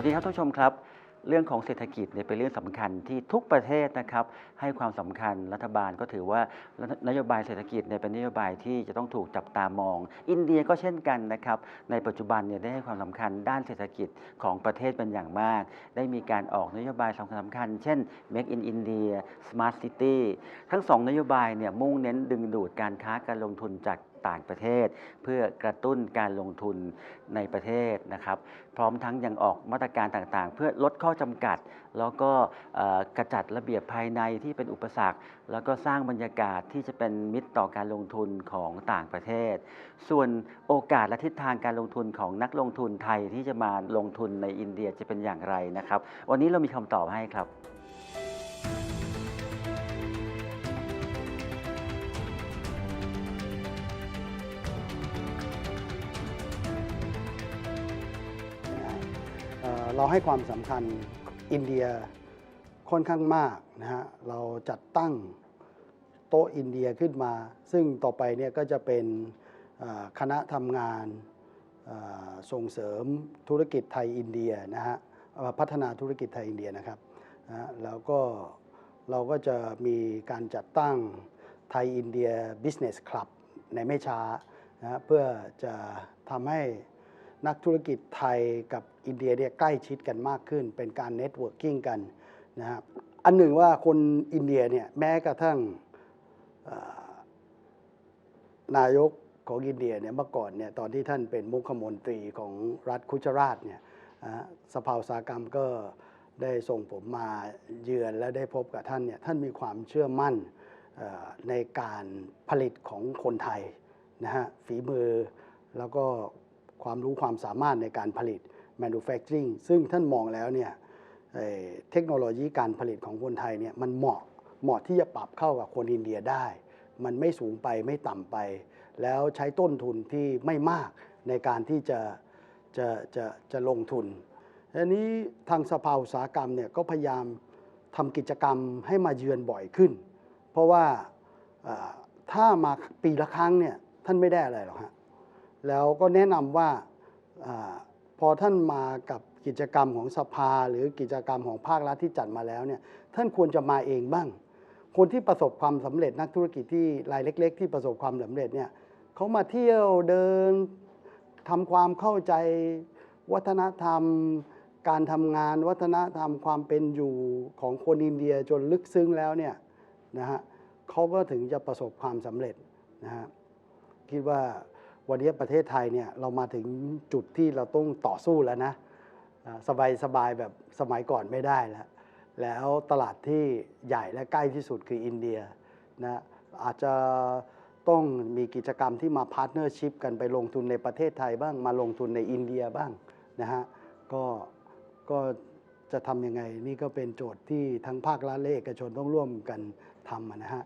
วัสดีครับท่านผู้ชมครับ เรื่องของเศรษฐกิจเนี่ยเป็นเรื่องสำคัญที่ทุกประเทศนะครับให้ความสำคัญรัฐบาลก็ถือว่านโยบายเศรษฐกิจเนี่ยเป็นนโยบายที่จะต้องถูกจับตามอง อินเดียก็เช่นกันนะครับในปัจจุบันเนี่ยได้ให้ความสำคัญด้านเศรษฐกิจของประเทศเป็นอย่างมาก ได้มีการออกนโยบายสำคัญสำคัญ เช่น Make in India Smart City ทั้งสองนโยบายเนี่ยมุ่งเน้นดึงดูดการค้าการลงทุนจาก ต่างประเทศ เพื่อกระตุ้นการลงทุนในประเทศนะครับพร้อมทั้งยังออกมาตรการต่างๆ เพื่อลดข้อจำกัด แล้วก็กระจัดระเบียบภายในที่เป็นอุปสรรค แล้วก็สร้างบรรยากาศที่จะเป็นมิตรต่อการลงทุนของต่างประเทศ ส่วนโอกาสและทิศทางการลงทุนของนักลงทุนไทยที่จะมาลงทุนในอินเดียจะเป็นอย่างไรนะครับ วันนี้เรามีคำตอบให้ครับ เราให้ความสำคัญอินเดียค่อนข้างมากนะฮะ เราจัดตั้งโต๊ะอินเดียขึ้นมา ซึ่งต่อไปเนี่ยก็จะเป็นคณะทำงานส่งเสริมธุรกิจไทยอินเดียนะฮะพัฒนาธุรกิจไทยอินเดียนะครับนะแล้วก็เราก็จะมีการจัดตั้งไทยอินเดีย Business Club ในไม่ช้านะเพื่อจะทำให้ นักธุรกิจไทยกับอินเดียเนี่ยใกล้ชิดกันมากขึ้น เป็นการเน็ตเวิร์กิ่งกันนะครับอันหนึ่งว่าคนอินเดียเนี่ยแม้กระทั่งนายกของอินเดียเนี่ยเมื่อก่อนเนี่ยตอนที่ท่านเป็นมุขมนตรีของรัฐคุจราชเนี่ยสภาอุตสาหกรรมก็ได้ส่งผมมาเยือนและได้พบกับท่านเนี่ยท่านมีความเชื่อมั่นในการผลิตของคนไทยนะฮะฝีมือแล้วก็ ความรู้ความสามารถในการผลิต manufacturing ซึ่งท่านมองแล้วเนี่ยเทคโนโลยีการผลิตของคนไทยเนี่ยมันเหมาะเหมาะที่จะปรับเข้ากับคนอินเดียได้ มันไม่สูงไปไม่ต่ำไป แล้วใช้ต้นทุนที่ไม่มากในการที่จะจะจะจะลงทุนอันนี้ทางสภาอุตสาหกรรมเนี่ยก็พยายามทำกิจกรรมให้มาเยือนบ่อยขึ้น เพราะว่าถ้ามาปีละครั้งเนี่ยท่านไม่ได้อะไรหรอกฮะ แล้วก็แนะนำว่าอพอท่านมากับกิจกรรมของสภา หรือกิจกรรมของภาครัฐที่จัดมาแล้วเนี่ยท่านควรจะมาเองบ้าง คนที่ประสบความสำเร็จนักธุรกิจที่รายเล็ก ๆ ที่ประสบความสำเร็จเนี่ยเขามาเที่ยวเดินทำความเข้าใจวัฒนธรรม การทำงานวัฒนธรรมความเป็นอยู่ของคนอินเดียจนลึกซึ้งแล้วเนี่ยนะฮะเขาก็ถึงจะประสบความสำเร็จนะฮะคิดว่า วันนี้ประเทศไทยเนี่ยเรามาถึงจุดที่เราต้องต่อสู้แล้วนะสบายสบายแบบสมัยก่อนไม่ได้แล้ว แล้วตลาดที่ใหญ่และใกล้ที่สุดคืออินเดียนะอาจจะต้องมีกิจกรรมที่มาพาร์ทเนอร์ชิพกันไปลงทุนในประเทศไทยบ้างมาลงทุนในอินเดียบ้างนะฮะก็ก็จะทำยังไงนี่ก็เป็นโจทย์ที่ทั้งภาครัฐและเอกชนต้องร่วมกันทำนะฮะ